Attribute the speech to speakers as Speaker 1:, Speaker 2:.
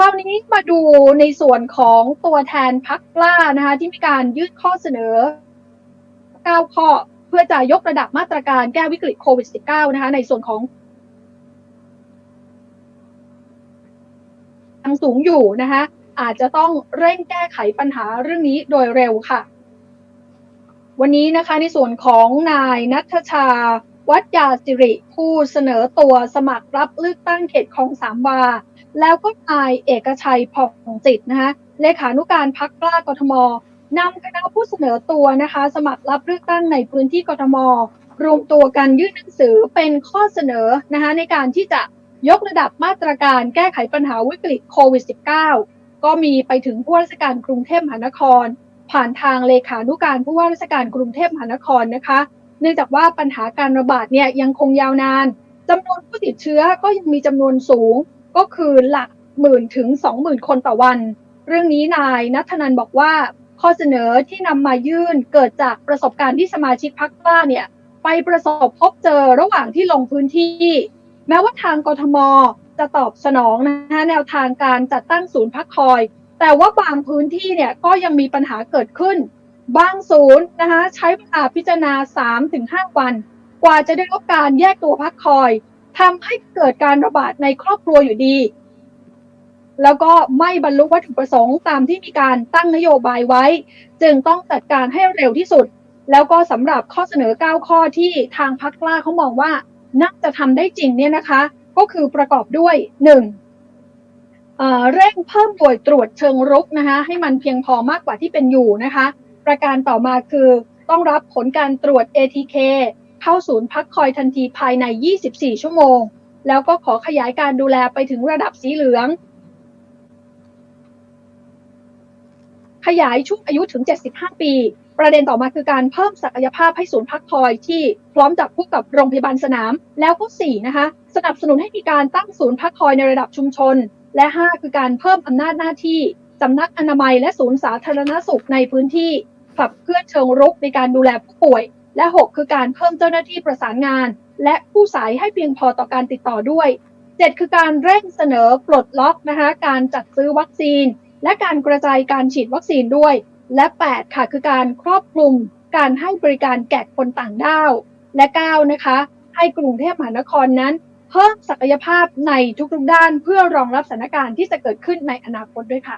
Speaker 1: ราวนี้มาดูในส่วนของตัวแทนพักกล้านะคะที่มีการยื่นข้อเสนอ 9 ข้อเพื่อจะยกระดับมาตรการแก้วิกฤตโควิด -19 นะคะในส่วนของยังสูงอยู่นะคะอาจจะต้องเร่งแก้ไขปัญหาเรื่องนี้โดยเร็วค่ะ วันนี้นะคะในส่วนของนายนัทชาวัดยาสิริผู้เสนอตัวสมัครรับเลือกตั้งเขตคลองสามวา แล้วก็นายเอกชัยผ่องจิตนะคะเลขานุการพักกล้ากทมนำคณะผู้เสนอตัวนะคะ สมัครรับเลือกตั้งในพื้นที่กทม รวมตัวกันยื่นหนังสือเป็นข้อเสนอนะคะในการที่จะยกระดับมาตรการแก้ไขปัญหาวิกฤตโควิด -19 ก็มีไปถึงผู้ว่าราชการกรุงเทพมหานคร ผ่านทางเลขานุการผู้ว่าราชการกรุงเทพมหานครนะคะ เนื่องจากว่าปัญหาการระบาดเนี่ยยังคงยาวนานจำนวนผู้ติดเชื้อก็ยังมีจำนวนสูง ก็คือหลักหมื่นถึงสองหมื่นคนต่อวัน เรื่องนี้นายนัทนันบอกว่าข้อเสนอที่นำมายื่นเกิดจากประสบการณ์ที่สมาชิกพักกล้าเนี่ยไปประสบพบเจอระหว่างที่ลงพื้นที่ แม้ว่าทางกทมจะตอบสนองนะคะแนวทางการจัดตั้งศูนย์พักคอย แต่ว่าบางพื้นที่เนี่ยก็ยังมีปัญหาเกิดขึ้น บางศูนย์นะคะใช้เวลาพิจารณา 3-5 วัน กว่าจะได้รับการแยกตัวพักคอยทำให้เกิดการระบาดในครอบครัวอยู่ดี แล้วก็ไม่บรรลุวัตถุประสงค์ตามที่มีการตั้งนโยบายไว้ จึงต้องจัดการให้เร็วที่สุด แล้วก็สำหรับข้อเสนอ 9 ข้อที่ทางพักกล้าเขามองว่าน่าจะทำได้จริงเนี่ยนะคะ ก็คือประกอบด้วย 1. เอ่อเร่งเพิ่มหน่วยตรวจเชิงรุกนะคะให้มันเพียงพอมากกว่าที่เป็นอยู่นะคะ ประการต่อมาคือ ต้องรับผลการตรวจ ATK เข้าศูนย์พักคอยทันทีภายใน 24 ชั่วโมง แล้วก็ขอขยายการดูแลไปถึงระดับสีเหลือง ขยายช่วงอายุถึง 75 ปี ประเด็นต่อมาคือการเพิ่มศักยภาพให้ศูนย์พักคอยที่พร้อมจับคู่กับโรงพยาบาลสนาม แล้วก็ 4 นะคะ สนับสนุนให้มีการตั้งศูนย์พักคอยในระดับชุมชน และ 5 คือการเพิ่มอำนาจหน้าที่สำนักอนามัยและศูนย์สาธารณสุขในพื้นที่ ขับเคลื่อนเชิงรุกในการดูแลผู้ป่วย และ 6 คือการเพิ่มเจ้าหน้าที่ประสานงาน และผู้สายให้เพียงพอต่อการติดต่อด้วย 7 คือการเร่งเสนอปลดล็อกนะคะการจัดซื้อวัคซีน และการกระจายการฉีดวัคซีนด้วย และ 8 ค่ะคือการครอบคลุมการให้บริการแก่คนต่างด้าว และ 9 นะคะ ให้กรุงเทพมหานครนั้น เพิ่มศักยภาพในทุกๆด้านเพื่อรองรับสถานการณ์ที่จะเกิดขึ้นในอนาคตด้วยค่ะ